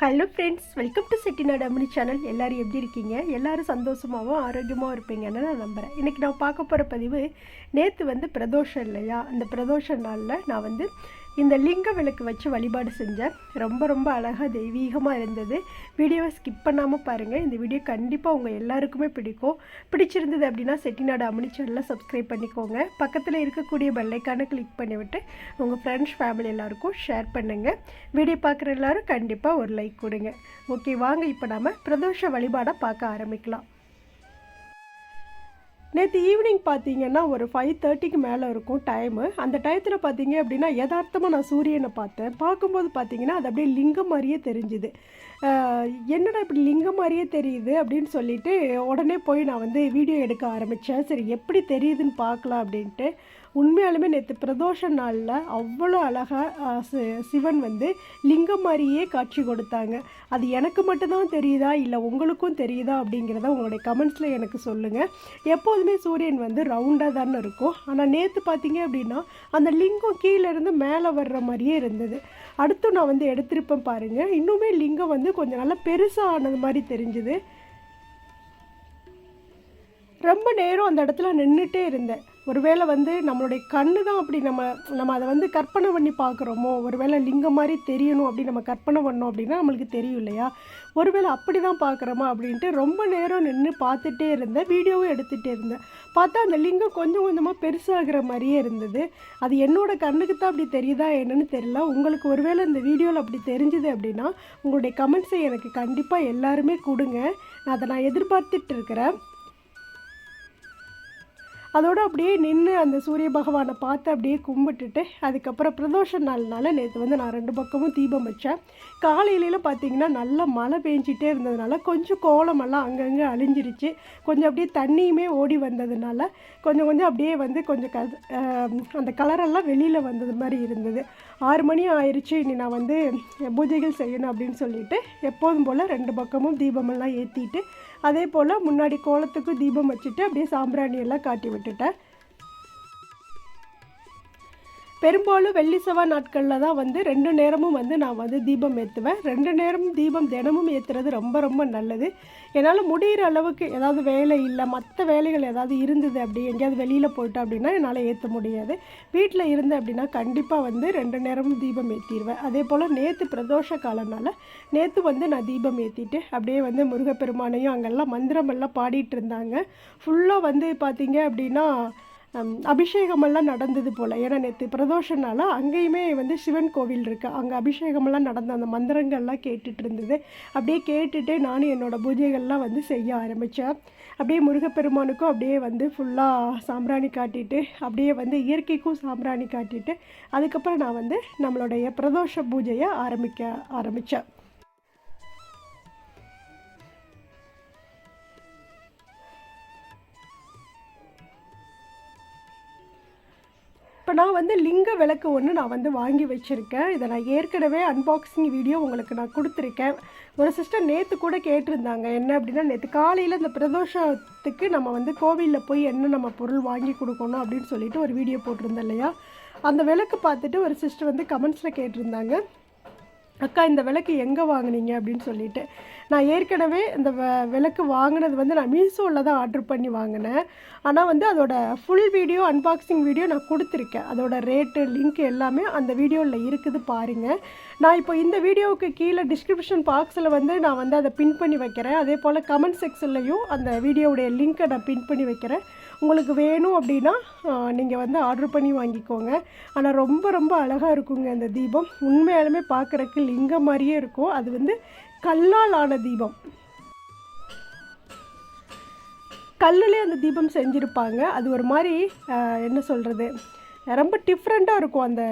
Hello friends welcome to Chettinad Ammani channel எல்லோரும் எப்படி இருக்கீங்க? எல்லோரும் சந்தோஷமாகவும் ஆரோக்கியமாகவும் இருப்பீங்கன்னு நான் நம்புகிறேன் இன்றைக்கி நான் பார்க்க போகிற பதிவு நேற்று வந்து பிரதோஷம் இல்லையா? அந்த பிரதோஷ நாளில் நான் வந்து இந்த லிங்க விளக்கு வச்சு வழிபாடு செஞ்சேன் ரொம்ப ரொம்ப அழகாக தெய்வீகமாக இருந்தது. வீடியோவை ஸ்கிப் பண்ணாமல் பாருங்கள் இந்த வீடியோ கண்டிப்பாக உங்கள் எல்லாருக்குமே பிடிக்கும். பிடிச்சிருந்தது அப்படின்னா செட்டிநாடு அம்மனி சேனலில் சப்ஸ்கிரைப் பண்ணிக்கோங்க. பக்கத்தில் இருக்கக்கூடிய பெல்லைக்கான கிளிக் பண்ணிவிட்டு உங்கள் ஃப்ரெண்ட்ஸ் ஃபேமிலி எல்லாருக்கும் ஷேர் பண்ணுங்கள் வீடியோ பார்க்குற எல்லாரும் கண்டிப்பாக ஒரு லைக் கொடுங்க. ஓகே வாங்க இப்போ நாம் பிரதோஷ வழிபாடை பார்க்க ஆரம்பிக்கலாம். நேற்று ஈவினிங் பார்த்தீங்கன்னா ஒரு ஃபைவ் தேர்ட்டிக்கு மேலே இருக்கும் டைமு அந்த டயத்தில் பார்த்தீங்க அப்படின்னா யதார்த்தமாக நான் சூரியனை பார்த்தேன். பார்க்கும்போது பார்த்தீங்கன்னா அது அப்படியே லிங்கம் மாதிரியே தெரிஞ்சுது. என்னடா இப்படி லிங்கம் மாதிரியே தெரியுது அப்படின்னு சொல்லிட்டு உடனே போய் நான் வந்து வீடியோ எடுக்க ஆரம்பித்தேன் சரி எப்படி தெரியுதுன்னு பார்க்கலாம் அப்படின்ட்டு. உண்மையாலுமே நேற்று பிரதோஷ நாளில் அவ்வளோ அழகாக சிவன் வந்து லிங்கம் மாதிரியே காட்சி கொடுத்தாங்க. அது எனக்கு மட்டும்தான் தெரியுதா இல்லை உங்களுக்கும் தெரியுதா அப்படிங்கிறத உங்களுடைய கமெண்ட்ஸில் எனக்கு சொல்லுங்கள் எப்போதுமே சூரியன் வந்து ரவுண்டாக தானே இருக்கும். ஆனால் நேற்று பார்த்தீங்க அப்படின்னா அந்த லிங்கம் கீழே இருந்து மேலே வர்ற மாதிரியே இருந்தது. அடுத்து நான் வந்து எடுத்திருப்பேன் பாருங்கள் இன்னுமே லிங்கம் வந்து கொஞ்சம் நல்லா பெருசாக ஆனது மாதிரி தெரிஞ்சுது. ரொம்ப நேரம் அந்த இடத்துல நின்றுட்டே இருந்தேன். ஒருவேளை வந்து நம்மளுடைய கண்ணு தான் அப்படி நம்ம நம்ம அதை வந்து கற்பனை பண்ணி பார்க்குறோமோ ஒருவேளை லிங்கம் மாதிரி தெரியணும் அப்படி நம்ம கற்பனை பண்ணோம் அப்படின்னா நம்மளுக்கு தெரியும் இல்லையா? ஒருவேளை அப்படி தான் பார்க்குறோமா அப்படின்ட்டு ரொம்ப நேரம் நின்று பார்த்துட்டே இருந்தேன் வீடியோவும் எடுத்துகிட்டே இருந்தேன். பார்த்தா அந்த லிங்கம் கொஞ்சம் கொஞ்சமாக பெருசாகிற மாதிரியே இருந்தது. அது என்னோடய கண்ணுக்கு தான் அப்படி தெரியுதா என்னன்னு தெரியல. உங்களுக்கு ஒருவேளை இந்த வீடியோவில் அப்படி தெரிஞ்சுது அப்படின்னா உங்களுடைய கமெண்ட்ஸை எனக்கு கண்டிப்பாக எல்லாருமே கொடுங்க. நான் அதை நான் எதிர்பார்த்துட்டு இருக்கிறேன். அதோடு அப்படியே நின்று அந்த சூரிய பகவானை பார்த்து அப்படியே கும்பிட்டுட்டு அதுக்கப்புறம் பிரதோஷ நாள்னால நேற்று வந்து நான் ரெண்டு பக்கமும் தீபம் வச்சேன். காலையிலலாம் பார்த்தீங்கன்னா நல்லா மழை பெஞ்சிட்டே இருந்ததுனால கொஞ்சம் கோலமெல்லாம் அங்கங்கே அழிஞ்சிருச்சு. கொஞ்சம் அப்படியே தண்ணியுமே ஓடி வந்ததுனால கொஞ்சம் கொஞ்சம் அப்படியே வந்து கொஞ்சம் க அந்த கலரெல்லாம் வெளியில் வந்தது மாதிரி இருந்தது. ஆறு மணி ஆயிடுச்சு இனி நான் வந்து பூஜைகள் செய்யணும் அப்படின்னு சொல்லிட்டு எப்போதும் போல் ரெண்டு பக்கமும் தீபமெல்லாம் ஏற்றிட்டு அதே போல் முன்னாடி கோலத்துக்கு தீபம் வச்சுட்டு அப்படியே சாம்பிராணி எல்லாம் காட்டி விட்டுட்டேன். பெரும்பாலும் வெள்ளி செவ்வாய் நாட்களில் தான் வந்து ரெண்டு நேரமும் வந்து நான் வந்து தீபம் ஏற்றுவேன் ரெண்டு நேரமும் தீபம் தினமும் ஏற்றுறது ரொம்ப ரொம்ப நல்லது. என்னால் முடிகிற அளவுக்கு ஏதாவது வேலை இல்லை மற்ற வேலைகள் ஏதாவது இருந்தது அப்படி எங்கேயாவது வெளியில் போயிட்டோம் அப்படின்னா என்னால் ஏற்ற முடியாது. வீட்டில் இருந்தேன் அப்படின்னா கண்டிப்பாக வந்து ரெண்டு நேரமும் தீபம் ஏற்றிடுவேன் அதே போல் நேற்று பிரதோஷ காலனால நேற்று வந்து நான் தீபம் ஏற்றிட்டு அப்படியே வந்து முருகப்பெருமானையும் அங்கெல்லாம் மந்திரமெல்லாம் பாடிட்டு இருந்தாங்க. ஃபுல்லாக வந்து பார்த்தீங்க அப்படின்னா அபிஷேகமெல்லாம் நடந்தது போல். ஏன்னா நேற்று பிரதோஷனால் அங்கேயுமே வந்து சிவன் கோவில் இருக்குது அங்கே அபிஷேகமெல்லாம் நடந்த அந்த மந்திரங்கள்லாம் கேட்டுட்டு இருந்தது. அப்படியே கேட்டுகிட்டே நானும் என்னோடய பூஜைகள்லாம் வந்து செய்ய ஆரம்பித்தேன் அப்படியே முருகப்பெருமானுக்கும் அப்படியே வந்து ஃபுல்லாக சாம்பிராணி காட்டிட்டு அப்படியே வந்து இயற்கைக்கும் சாம்பிராணி காட்டிட்டு அதுக்கப்புறம் நான் வந்து நம்மளுடைய பிரதோஷ பூஜையை ஆரம்பிக்க ஆரம்பித்தேன் நான் வந்து லிங்க விளக்கு ஒன்று நான் வந்து வாங்கி வச்சுருக்கேன். இதை நான் ஏற்கனவே அன்பாக்சிங் வீடியோ உங்களுக்கு நான் கொடுத்துருக்கேன். ஒரு சிஸ்டர் நேற்று கூட கேட்டிருந்தாங்க என்ன அப்படின்னா நேற்று காலையில் இந்த பிரதோஷத்துக்கு நம்ம வந்து கோவிலில் போய் என்ன நம்ம பொருள் வாங்கி கொடுக்கணும்? அப்படின்னு சொல்லிட்டு ஒரு வீடியோ போட்டிருந்தேன் இல்லையா? அந்த விளக்கு பார்த்துட்டு ஒரு சிஸ்டர் வந்து கமெண்ட்ஸில் கேட்டிருந்தாங்க அக்கா இந்த விளக்கு எங்கே வாங்குனீங்க? அப்படின்னு சொல்லிட்டு. நான் ஏற்கனவே இந்த வ- விளக்கு வாங்கினது வந்து நான் மீஷோவில் தான் ஆர்டர் பண்ணி வாங்கினேன். ஆனால் வந்து அதோட ஃபுல் வீடியோ அன்பாக்சிங் வீடியோ நான் கொடுத்துருக்கேன். அதோட ரேட்டு லிங்க் எல்லாமே அந்த வீடியோவில் இருக்குது பாருங்கள் நான் இப்போ இந்த வீடியோவுக்கு கீழே டிஸ்கிரிப்ஷன் பாக்ஸில் வந்து நான் வந்து அதை பின் பண்ணி வைக்கிறேன். அதே போல் கமெண்ட் செக்ஷன்லையும் அந்த வீடியோவுடைய லிங்க்கை நான் பின் பண்ணி வைக்கிறேன். உங்களுக்கு வேணும் அப்படின்னா நீங்கள் வந்து ஆர்டர் பண்ணி வாங்கிக்கோங்க. ஆனால் ரொம்ப ரொம்ப அழகாக இருக்குங்க அந்த தீபம். உண்மையாலுமே பார்க்குறக்கு லிங்கம் மாதிரியே இருக்கும். அது வந்து கல்லால் ஆன தீபம். கல்லுலே அந்த தீபம் செஞ்சுருப்பாங்க. அது ஒரு மாதிரி என்ன சொல்கிறது ரொம்ப டிஃப்ரெண்ட்டாக இருக்கும் அந்த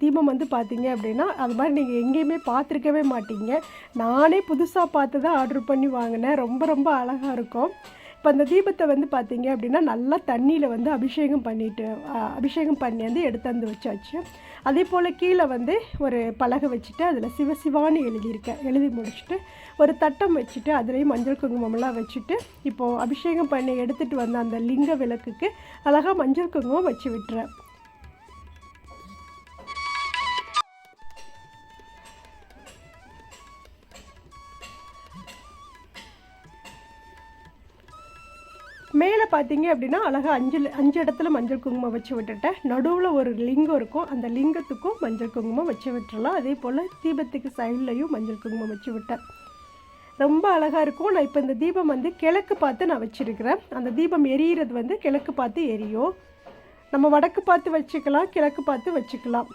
தீபம் வந்து பார்த்தீங்க அப்படின்னா. அது மாதிரி நீங்கள் எங்கேயுமே பார்த்துருக்கவே மாட்டீங்க. நானே புதுசாக பார்த்து தான் ஆர்டர் பண்ணி வாங்கினேன். ரொம்ப ரொம்ப அழகாக இருக்கும். இப்போ அந்த தீபத்தை வந்து பார்த்தீங்க அப்படின்னா நல்லா தண்ணியில் வந்து அபிஷேகம் பண்ணிட்டு அபிஷேகம் பண்ணி வந்து எடுத்தாந்து வச்சாச்சு. அதே போல் கீழே வந்து ஒரு பலகை வச்சுட்டு அதில் சிவசிவான்னு எழுதியிருக்கேன் எழுதி முடிச்சுட்டு ஒரு தட்டம் வச்சுட்டு அதுலேயும் மஞ்சள் குங்குமம்லாம் வச்சுட்டு இப்போது அபிஷேகம் பண்ணி எடுத்துகிட்டு வந்த அந்த லிங்க விளக்குக்கு அழகாக மஞ்சள் குங்குமம் வச்சு விட்டுறேன். பார்த்தீங்க அப்படின்னா அழகாக அஞ்சு அஞ்சு இடத்துல மஞ்சள் குங்குமம் வச்சு விட்டுட்டேன். நடுவில் ஒரு லிங்கம் இருக்கும். அந்த லிங்கத்துக்கும் மஞ்சள் குங்குமம் வச்சு விட்டுறலாம். அதே போல் தீபத்துக்கு சைட்லையும் மஞ்சள் குங்குமம் வச்சு விட்டேன். ரொம்ப அழகாக இருக்கும். நான் இப்போ இந்த தீபம் வந்து கிழக்கு பார்த்து நான் வச்சுருக்கிறேன். அந்த தீபம் எரியிறது வந்து கிழக்கு பார்த்து எரியும். நம்ம வடக்கு பார்த்து வச்சுக்கலாம் கிழக்கு பார்த்து வச்சுக்கலாம்.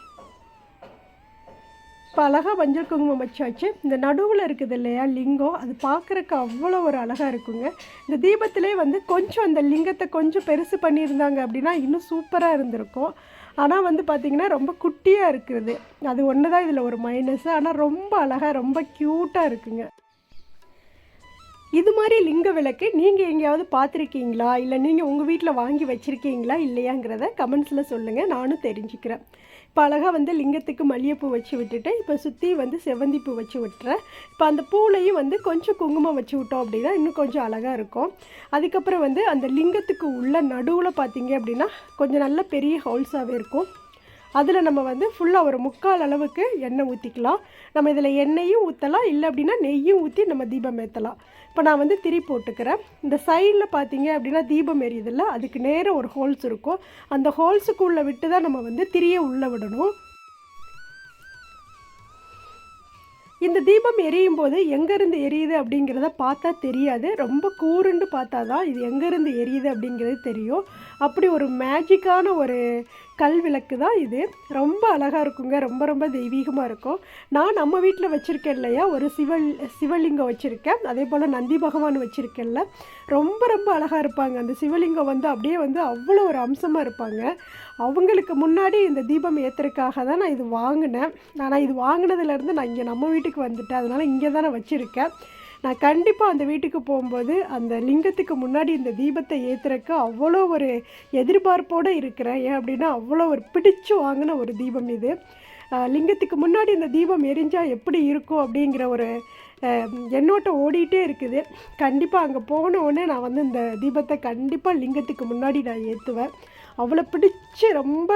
இப்போ அழகாக மஞ்சள் குங்குமம் வச்சாச்சு. இந்த நடுவில் இருக்குது இல்லையா லிங்கம் அது பார்க்குறக்கு அவ்வளோ ஒரு அழகாக இருக்குங்க. இந்த தீபத்திலே வந்து கொஞ்சம் அந்த லிங்கத்தை கொஞ்சம் பெருசு பண்ணியிருந்தாங்க அப்படின்னா இன்னும் சூப்பராக இருந்திருக்கும். ஆனால் வந்து பார்த்திங்கன்னா ரொம்ப குட்டியாக இருக்குது. அது ஒன்று தான் இதில் ஒரு மைனஸ் ஆனால் ரொம்ப அழகாக ரொம்ப க்யூட்டாக இருக்குங்க. இது மாதிரி லிங்க விளக்கு நீங்கள் எங்கேயாவது பார்த்துருக்கீங்களா? இல்லை நீங்கள் உங்கள் வீட்டில் வாங்கி வச்சுருக்கீங்களா? இல்லையாங்கிறத கமெண்ட்ஸில் சொல்லுங்கள் நானும் தெரிஞ்சுக்கிறேன். இப்போ அழகாக வந்து லிங்கத்துக்கு மல்லிகைப்பூ வச்சு விட்டுட்டு இப்போ சுற்றி வந்து செவ்வந்தி பூ வச்சு விட்டுறேன். இப்போ அந்த பூலையும் வந்து கொஞ்சம் குங்குமம் வச்சு விட்டோம் அப்படின்னா இன்னும் கொஞ்சம் அழகாக இருக்கும். அதுக்கப்புறம் வந்து அந்த லிங்கத்துக்கு உள்ள நடுவில் பார்த்தீங்க அப்படின்னா கொஞ்சம் நல்ல பெரிய ஹோல்ஸாகவே இருக்கும். அதில் நம்ம வந்து ஃபுல்லாக ஒரு முக்கால் அளவுக்கு எண்ணெய் ஊற்றிக்கலாம் நம்ம இதில் எண்ணெயும் ஊற்றலாம் இல்லை அப்படின்னா நெய்யும் ஊற்றி நம்ம தீபம் ஏற்றலாம் இப்போ நான் வந்து திரி போட்டுக்கிறேன். இந்த சைடில் பார்த்தீங்க அப்படின்னா தீபம் எரியுதில்ல? அதுக்கு நேரம் ஒரு ஹோல்ஸ் இருக்கும். அந்த ஹோல்ஸுக்குள்ளே விட்டு தான் நம்ம வந்து திரியை உள்ளே விடணும். இந்த தீபம் எரியும் போது எங்கேருந்து எரியுது அப்படிங்கிறத பார்த்தா தெரியாது. ரொம்ப கூருண்டு பார்த்தா தான் இது எங்கேருந்து எரியுது அப்படிங்கிறது தெரியும். அப்படி ஒரு மேஜிக்கான ஒரு கல் விளக்கு தான் இது. ரொம்ப அழகாக இருக்குங்க. ரொம்ப ரொம்ப தெய்வீகமாக இருக்கும். நான் நம்ம வீட்டில் வச்சுருக்கேன் இல்லையா? ஒரு சிவல் சிவலிங்கம் வச்சுருக்கேன். அதே போல் நந்தி பகவான் வச்சுருக்கேன்ல. ரொம்ப ரொம்ப அழகாக இருப்பாங்க. அந்த சிவலிங்கம் வந்து அப்படியே வந்து அவ்வளோ ஒரு அம்சமாக இருப்பாங்க. அவங்களுக்கு முன்னாடி இந்த தீபம் ஏற்றுறதுக்காக தான் நான் இது வாங்கினேன். ஆனால் இது வாங்கினதுலேருந்து நான் இங்கே நம்ம வீட்டுக்கு வந்துட்டேன். அதனால் இங்கே தான் நான் வச்சுருக்கேன். நான் கண்டிப்பாக அந்த வீட்டுக்கு போகும்போது அந்த லிங்கத்துக்கு முன்னாடி இந்த தீபத்தை ஏற்றுறக்கு அவ்வளோ ஒரு எதிர்பார்ப்போடு இருக்கிறேன். ஏன் அப்படின்னா அவ்வளோ ஒரு பிடிச்சு வாங்கின ஒரு தீபம் இது. லிங்கத்துக்கு முன்னாடி இந்த தீபம் எரிஞ்சால் எப்படி இருக்கும் அப்படிங்கிற ஒரு எண்ணோட்டம் ஓடிட்டே இருக்குது. கண்டிப்பாக அங்கே போன உடனே நான் வந்து இந்த தீபத்தை கண்டிப்பாக லிங்கத்துக்கு முன்னாடி நான் ஏற்றுவேன் அவ்வளோ பிடிச்சு ரொம்ப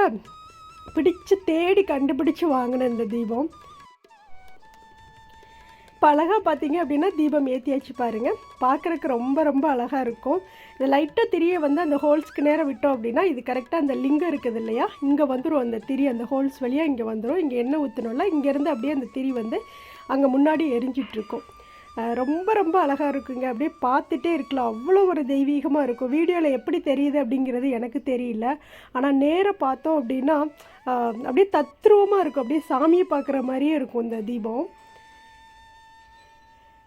பிடிச்சு தேடி கண்டுபிடிச்சு வாங்கினேன் இந்த தீபம். இப்போ அழகாக பார்த்தீங்க அப்படின்னா தீபம் ஏற்றியாச்சு பாருங்கள் பார்க்குறக்கு ரொம்ப ரொம்ப அழகாக இருக்கும். இந்த லைட்டாக திரியை வந்து அந்த ஹோல்ஸ்க்கு நேரம் விட்டோம் அப்படின்னா இது கரெக்டாக அந்த லிங்கம் இருக்குது இல்லையா? இங்கே வந்துடும் அந்த திரி அந்த ஹோல்ஸ் வழியாக இங்கே வந்துடும் இங்கே எண்ணெய் ஊற்றணும்ல இங்கேருந்து அப்படியே அந்த திரி வந்து அங்கே முன்னாடி எரிஞ்சிட்ருக்கும் ரொம்ப ரொம்ப அழகாக இருக்குங்க. அப்படியே பார்த்துட்டே இருக்கலாம். அவ்வளோ ஒரு தெய்வீகமாக இருக்கும். வீடியோவில் எப்படி தெரியுது அப்படிங்கிறது எனக்கு தெரியல. ஆனால் நேராக பார்த்தோம் அப்படின்னா அப்படியே தத்ரூபமாக இருக்கும். அப்படியே சாமியை பார்க்குற மாதிரியே இருக்கும் இந்த தீபம்.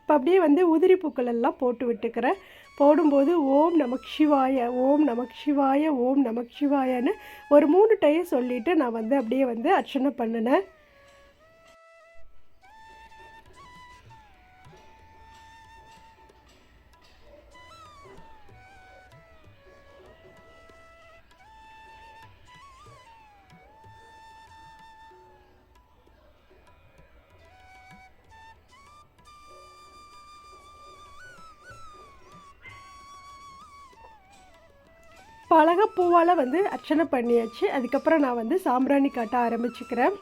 இப்போ அப்படியே வந்து உதிரி பூக்கள் எல்லாம் போட்டு விட்டுக்கிறேன். போடும்போது ஓம் நமக் சிவாய ஓம் நமக் சிவாய ஓம் நமக் சிவாயன்னு ஒரு மூணு டைம் சொல்லிவிட்டு நான் வந்து அப்படியே வந்து அர்ச்சனை பண்ணினேன். பழகப்பூவால் வந்து அர்ச்சனை பண்ணியாச்சு. அதுக்கப்புறம் நான் வந்து சாம்பிராணி காட்ட ஆரம்பிச்சுக்கிறேன்.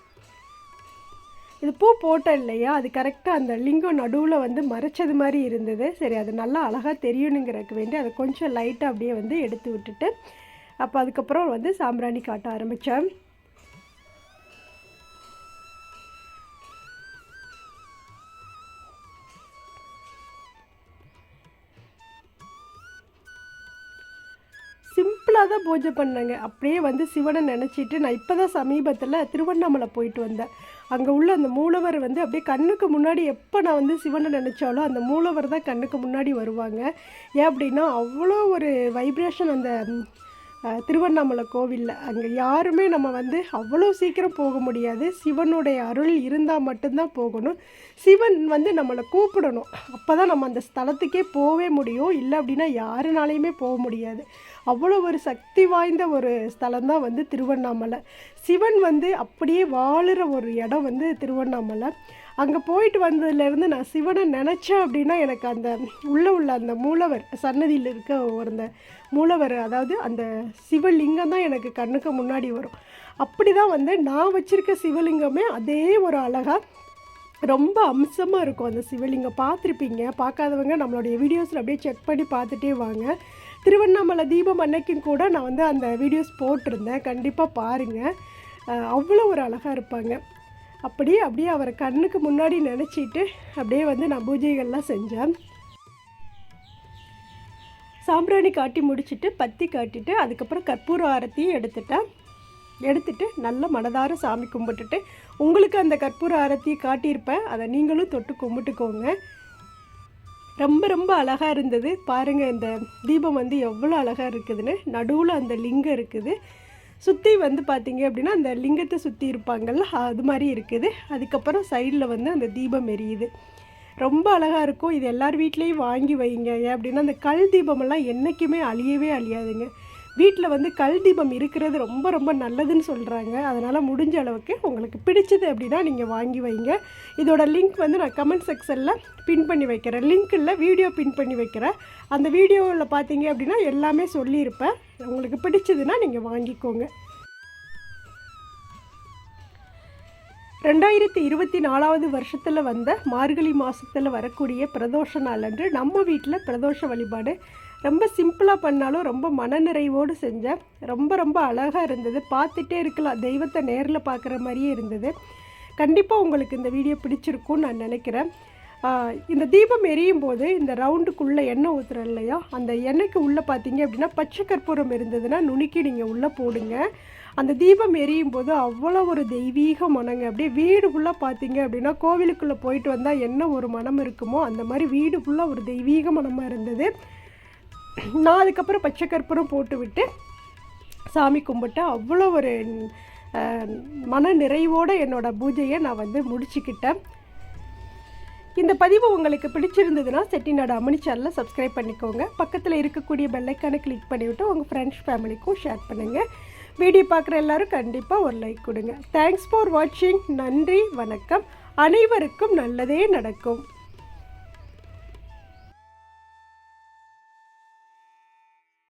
இது பூ போட்டேன் இல்லையா? அது கரெக்டாக அந்த லிங்கம் நடுவில் வந்து மறைச்சது மாதிரி இருந்தது. சரி அது நல்லா அழகாக தெரியணுங்கிறதுக்கு வேண்டி அதை கொஞ்சம் லைட்டாக அப்படியே வந்து எடுத்து விட்டுட்டு அப்போ அதுக்கப்புறம் வந்து சாம்பிராணி காட்ட ஆரம்பித்தேன் தான் பூஜை பண்ணேங்க. அப்படியே வந்து சிவனை நினச்சிட்டு நான் இப்போ தான் சமீபத்தில் திருவண்ணாமலை போயிட்டு வந்தேன். அங்கே உள்ள அந்த மூலவர் வந்து அப்படியே கண்ணுக்கு முன்னாடி எப்போ நான் வந்து சிவனை நினச்சாலும் அந்த மூலவர் தான் கண்ணுக்கு முன்னாடி வருவாங்க. ஏன் அப்படின்னா அவ்வளோ ஒரு வைப்ரேஷன் அந்த திருவண்ணாமலை கோவிலில். அங்கே யாருமே நம்ம வந்து அவ்வளோ சீக்கிரம் போக முடியாது. சிவனுடைய அருள் இருந்தால் மட்டும்தான் போகணும். சிவன் வந்து நம்மளை கூப்பிடணும். அப்போ தான் நம்ம அந்த ஸ்தலத்துக்கே போகவே முடியும். இல்லை அப்படின்னா யாருனாலையுமே போக முடியாது. அவ்வளோ ஒரு சக்தி வாய்ந்த ஒரு ஸ்தலம் தான் வந்து திருவண்ணாமலை. சிவன் வந்து அப்படியே வாழுற ஒரு இடம் வந்து திருவண்ணாமலை. அங்கே போயிட்டு வந்ததுலேருந்து நான் சிவனை நினச்சேன் அப்படின்னா எனக்கு அந்த உள்ளே உள்ள அந்த மூலவர் சன்னதியில் இருக்க ஒரு அந்த மூலவர் அதாவது அந்த சிவலிங்கம் தான் எனக்கு கண்ணுக்கு முன்னாடி வரும். அப்படி தான் வந்து நான் வச்சுருக்க சிவலிங்கமே அதே ஒரு அழகாக ரொம்ப அம்சமாக இருக்கும் அந்த சிவலிங்கம். பார்த்துருப்பீங்க பார்க்காதவங்க நம்மளுடைய வீடியோஸில் அப்படியே செக் பண்ணி பார்த்துட்டே வாங்க. திருவண்ணாமலை தீபம் அன்னைக்கும் கூட நான் வந்து அந்த வீடியோஸ் போட்டிருந்தேன். கண்டிப்பாக பாருங்கள் அவ்வளோ ஒரு அழகாக இருப்பாங்க. அப்படியே அப்படியே அவரை கண்ணுக்கு முன்னாடி நினச்சிட்டு அப்படியே வந்து நான் பூஜைகள்லாம் செஞ்சேன். சாம்பிராணி காட்டி முடிச்சுட்டு பத்தி காட்டிட்டு அதுக்கப்புறம் கற்பூர ஆரத்தியும் எடுத்துட்டேன். எடுத்துட்டு நல்ல மனதார சாமி கும்பிட்டுட்டு உங்களுக்கு அந்த கற்பூர ஆரத்தியை காட்டியிருப்பேன். அதை நீங்களும் தொட்டு கும்பிட்டுக்கோங்க. ரொம்ப ரொம்ப அழகாக இருந்தது. பாருங்கள் இந்த தீபம் வந்து எவ்வளோ அழகாக இருக்குதுன்னு. நடுவில் அந்த லிங்கம் இருக்குது. சுற்றி வந்து பார்த்தீங்க அப்படின்னா அந்த லிங்கத்தை சுற்றி இருப்பாங்கள்ல அது மாதிரி இருக்குது. அதுக்கப்புறம் சைடில் வந்து அந்த தீபம் எரியுது. ரொம்ப அழகாக இருக்கும். இது எல்லார் வீட்லேயும் வாங்கி வைங்க. ஏன் அப்படின்னா அந்த கல் தீபமெல்லாம் என்றைக்குமே அழியவே அழியாதுங்க. வீட்டில் வந்து கல் தீபம் இருக்கிறது ரொம்ப ரொம்ப நல்லதுன்னு சொல்கிறாங்க அதனால் முடிஞ்ச அளவுக்கு உங்களுக்கு பிடிச்சது அப்படின்னா நீங்கள் வாங்கி வைங்க. இதோட லிங்க் வந்து நான் கமெண்ட் செக்ஷனில் பின் பண்ணி வைக்கிறேன். லிங்க் இல்லை வீடியோ பின் பண்ணி வைக்கிறேன். அந்த வீடியோவில் பார்த்தீங்க அப்படின்னா எல்லாமே சொல்லியிருப்பேன். உங்களுக்கு பிடிச்சதுன்னா நீங்கள் வாங்கிக்கோங்க. ரெண்டாயிரத்தி இருபத்தி நாலாவது வருஷத்தில் வந்த மார்கழி மாதத்தில் வரக்கூடிய பிரதோஷ நாள் அன்று நம்ம வீட்டில் பிரதோஷ வழிபாடு ரொம்ப சிம்பிளாக பண்ணாலும் ரொம்ப மனநிறைவோடு செஞ்சேன் ரொம்ப ரொம்ப அழகாக இருந்தது. பார்த்துட்டே இருக்கலாம். தெய்வத்தை நேரில் பார்க்குற மாதிரியே இருந்தது. கண்டிப்பாக உங்களுக்கு இந்த வீடியோ பிடிச்சிருக்கும்னு நான் நினைக்கிறேன். இந்த தீபம் எரியும் போது இந்த ரவுண்டுக்குள்ளே எண்ணெய் ஊற்றுற இல்லையா? அந்த எண்ணெய்க்கு உள்ளே பார்த்தீங்க அப்படின்னா பச்சை கற்பூரம் இருந்ததுன்னா நுணுக்கி நீங்கள் உள்ளே போடுங்க. அந்த தீபம் எரியும் போது அவ்வளோ ஒரு தெய்வீக மனங்க. அப்படியே வீடு ஃபுல்லாக பார்த்தீங்க அப்படின்னா கோவிலுக்குள்ளே போயிட்டு வந்தால் என்ன ஒரு மனம் இருக்குமோ அந்த மாதிரி வீடு ஃபுல்லாக ஒரு தெய்வீக மனமாக இருந்தது. நான் அதுக்கப்புறம் பச்சை கற்பூரம் போட்டு விட்டு சாமி கும்பிட்டு அவ்வளோ ஒரு மன நிறைவோடு என்னோடய பூஜையை நான் வந்து முடிச்சுக்கிட்டேன். இந்த பதிவு உங்களுக்கு பிடிச்சிருந்ததுன்னா செட்டிநாடு அம்மணி சேனலை சப்ஸ்கிரைப் பண்ணிக்கோங்க. பக்கத்தில் இருக்கக்கூடிய பெல்லைக்கானை கிளிக் பண்ணிவிட்டு உங்கள் ஃப்ரெண்ட்ஸ் ஃபேமிலிக்கும் ஷேர் பண்ணுங்கள் வீடியோ பார்க்குற எல்லாரும் கண்டிப்பாக ஒரு லைக் கொடுங்க. தேங்க்ஸ் ஃபார் வாட்சிங் நன்றி வணக்கம். அனைவருக்கும் நல்லதே நடக்கும்.